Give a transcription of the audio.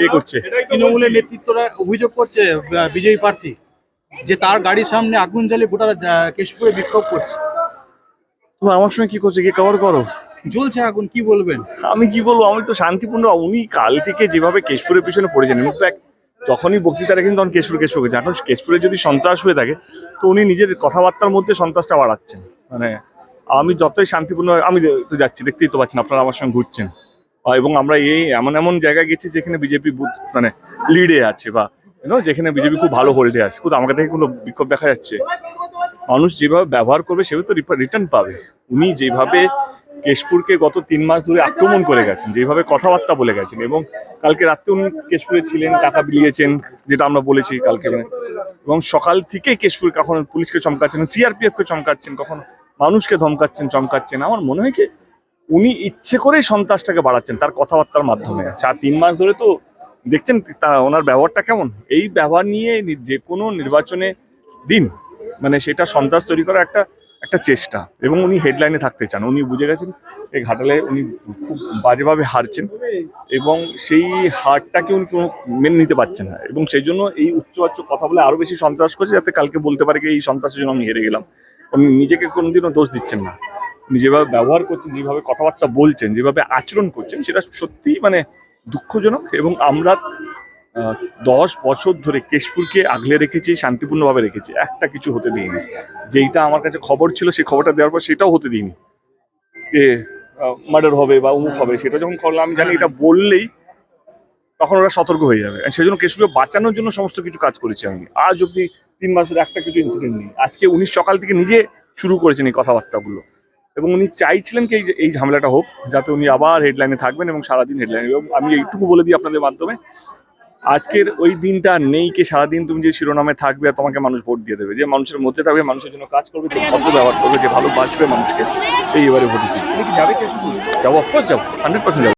কে করছে? তৃণমূলের নেতৃত্বরা অভিযোগ করছে বিজয়ী প্রার্থী যে তার গাড়ির সামনে আগুন জ্বালিয়ে ভোটার কেশপুরে বিক্ষোভ করছে। তুমি আমার সঙ্গে কি করছে? গিয়ে কভার করো? জ্বলছে আগুন কি বলবেন? আমি কি বলব? আমি তো শান্তিপূর্ণ উনি কাল থেকে যেভাবে কেশপুরের পিছনে পড়েছেন ইনফ্যাক্ট যখনই বক্তৃতা রেখেছেন তখন কেশপুর কেশপুর করছে এখন কেশপুরে যদি সন্ত্রাস হয়ে থাকে তো উনি নিজের কথাবার্তার মধ্যে সন্ত্রাসটা বাড়াচ্ছেন। মানে আমি যতই শান্তিপূর্ণ আমি তো যাচ্ছি দেখতেই তো পাচ্ছেন আপনারা আমার সঙ্গে ঘুরছেন। এবং আমরা এই এমন এমন জায়গায় গেছি যেখানে বিজেপি মানে লিডে আছে বা যেখানে বিজেপি খুব ভালো হোল্ডে আছে। কিন্তু আমাকে থেকে কোনো বিক্ষোভ দেখা যাচ্ছে। মানুষ যেভাবে ব্যবহার করবে, সেভাবে তো রিটার্ন পাবে। উনি যেভাবে কেশপুরকে গত তিন মাস ধরে আক্রমণ করে গেছেন, যেভাবে কথাবার্তা বলে গেছেন এবং কালকে রাত্রে উনি কেশপুরে ছিলেন, টাকা বিলিয়েছেন, যেটা আমরা বলেছি কালকে। এবং সকাল থেকে কেশপুর কখনো পুলিশকে চমকাচ্ছেন সিআরপিএফ কে চমকাচ্ছেন, কখনো মানুষকে ধমকাচ্ছেন, চমকাচ্ছেন। আমার মনে হয় কি উনি ইচ্ছে করেই সন্ত্রাসটাকে বাড়াচ্ছেন তার কথাবার্তার মাধ্যমে। চার তিন মাস ধরে তো দেখছেন তা ওনার ব্যবহারটা কেমন? এই ব্যবহার নিয়ে যে কোনো নির্বাচনে দিন মানে সেটা সন্ত্রাস তৈরি করার একটা একটা চেষ্টা। এবং উনি হেডলাইনে থাকতে চান। উনি বুঝে গেছেন, এই ঘাটালে উনি খুব বাজেভাবে হারছেন এবং সেই হারটাকে উনি কোনো মেনে নিতে পারছেন না। এবং সেই জন্য এই উচ্চবাচ্য কথা বলে আরও বেশি সন্ত্রাস করছে, যাতে কালকে বলতে পারে কি এই সন্ত্রাসের জন্য আমি হেরে গেলাম। উনি নিজেকে কোনোদিনও দোষ দিচ্ছেন না। উনি যেভাবে ব্যবহার করছেন, যেভাবে কথাবার্তা বলছেন, যেভাবে আচরণ করছেন, সেটা সত্যিই মানে দুঃখজনক এবং আমরা দশ বছর ধরে কেশপুরকে আগলে রেখেছি, শান্তিপূর্ণভাবে রেখেছি। একটা কিছু হতে দিইনি। যেইটা আমার কাছে খবর ছিল, সেই খবরটা দেওয়ার পর সেটাও হতে দিইনি। যে মার্ডার হবে বা অমুক হবে, সেটা যখন করলাম, আমি জানি এটা বললেই তখন ওরা সতর্ক হয়ে যাবে। সেই জন্য কেশপুরকে বাঁচানোর জন্য সমস্ত কিছু কাজ করেছি আমি। আজ অব্দি তিন মাসের একটা কিছু ইনসিডেন্ট নেই। আজকে উনি সকাল থেকে নিজে শুরু করেছেন এই কথাবার্তাগুলো। এবং উনি চাইছিলেন কি এই যে- এই ঝামেলাটা হোক যাতে উনি আবার হেডলাইনে থাকবেন এবং সারাদিন হেডলাইনে এবং আমি এইটুকু বলে দিই আপনাদের মাধ্যমে আজকের ওই দিনটা নেই কি সারাদিন তুমি যে শিরোনামে থাকবে আর তোমাকে মানুষ ভোট দিয়ে দেবে। যে মানুষের মধ্যে থাকবে মানুষের জন্য কাজ করবে ভদ্র ব্যবহার করবে যে ভালো বাঁচবে মানুষকে সেই এবারে ভোটে জিতবে। যাবে যাব অফকোর্স যাব হান্ড্রেড পার্সেন্ট যাব।